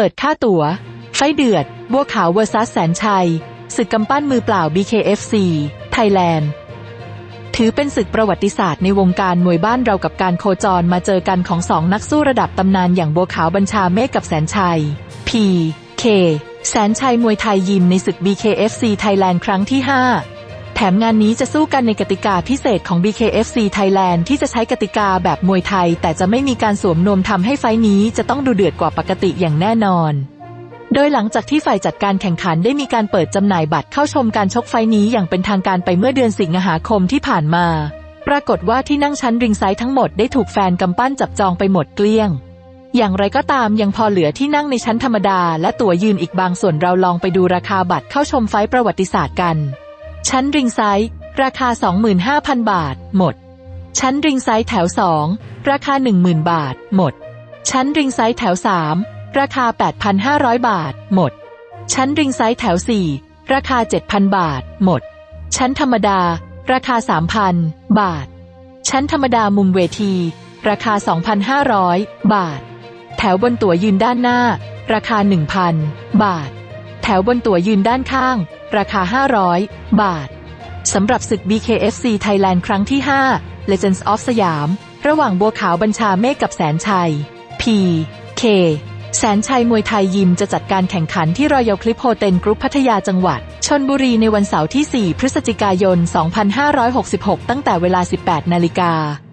ปิดค่าตั๋ว ไฟเดือด บัวขาวเวอร์ซัสแสนชัย ศึกกำปั้นมือเปล่า BKFC ไทยแลนด์ ถือเป็นศึกประวัติศาสตร์ในวงการมวยบ้านเรากับการโคจรมาเจอกันของสองนักสู้ระดับตำนานอย่างบัวขาวบัญชาเมฆกับแสนชัย P K แสนชัยมวยไทยยิมในศึก BKFC ไทยแลนด์ครั้งที่ 5 ถมงานนี้จะสู้กันในกติกาพิเศษของ BKFC Thailand ที่จะใช้กติกาแบบมวยไทย แต่จะไม่มีการสวมนวมทำให้ไฟนี้จะต้องดูเดือดกว่าปกติอย่างแน่นอน โดยหลังจากที่ฝ่ายจัดการแข่งขันได้มีการเปิดจำหน่ายบัตรเข้าชมการชกไฟนี้อย่างเป็นทางการไปเมื่อเดือนสิงหาคมที่ผ่านมา ปรากฏว่าที่นั่งชั้นริงไซด์ทั้งหมดได้ถูกแฟนกำปั้นจับจองไปหมดเกลี้ยงอย่างไรก็ตามยังพอเหลือที่นั่งในชั้นธรรมดา และตั๋วยืนอีกบางส่วนเราลองไปดูราคาบัตรเข้าชมไฟประวัติศาสตร์กัน ชั้นริงไซด์ราคา 25,000 บาท หมด ชั้นริงไซด์แถว 2 ราคา 10,000 บาท หมด ชั้นริงไซด์แถว 3 ราคา 8,500 บาท หมด ชั้นริงไซด์แถว 4 ราคา 7,000 บาท หมด ชั้นธรรมดา ราคา 3,000 บาท ชั้นธรรมดามุมเวที ราคา 2,500 บาท แถวบนตั๋วยืนด้านหน้า ราคา 1,000 บาท แถวบนตั๋วยืนด้านข้าง ราคา 500 บาท สำหรับศึก BKFC Thailand ครั้งที่ 5 Legends of สยาม ระหว่างบัวขาวบัญชาเมฆกับแสนชัย P K แสนชัยมวยไทยยิมจะจัดการแข่งขันที่รอยัลคลิปโฮเทลกรุ๊ปพัทยาจังหวัด ชนบุรีในวันเสาร์ที่ 4 พฤศจิกายน 2566 ตั้งแต่เวลา 18 นาฬิกา